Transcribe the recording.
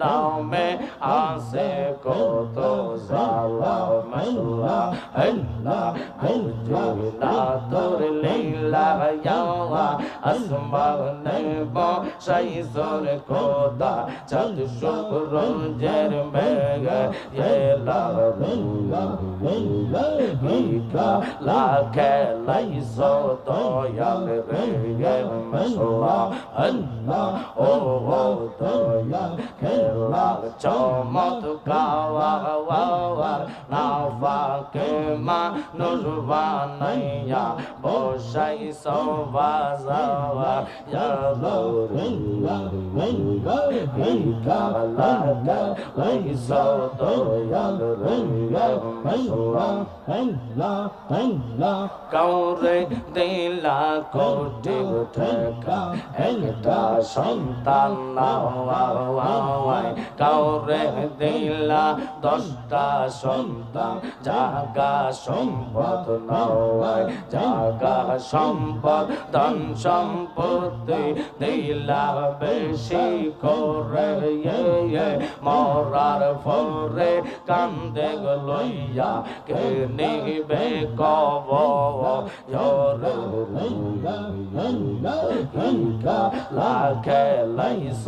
নামে আসে কত জালা মশলা আল্লাহ হুজুরা তোর লীলা ইয়াওয়া আসমানে বসাই জোর কোদা চাঁদ শুক্রজের মেঘ এলা ভিকা লাখে লাইসো দয়াল রে মশলা আল্লাহ ও ও দয়াল খেলা চমৎ কাওয়া ওয়া নাফাকে মানুষ বানাইয়া বসাই সবাজাওয়া ইয়ালো ভিকা লাখে লাইসো দয়াল রে মশলা কাউরে দিলা কোটি টাকা একটা সন্তান কাউরে দিলা দশটা সন্তান জাগা সম্পদ নাওয়াই জাগা সম্পদ ধন সম্পত্তি দিলা বেশি করে। মরার ফরে কান্দে লইয়া কে নিবে কব লাখে লাইস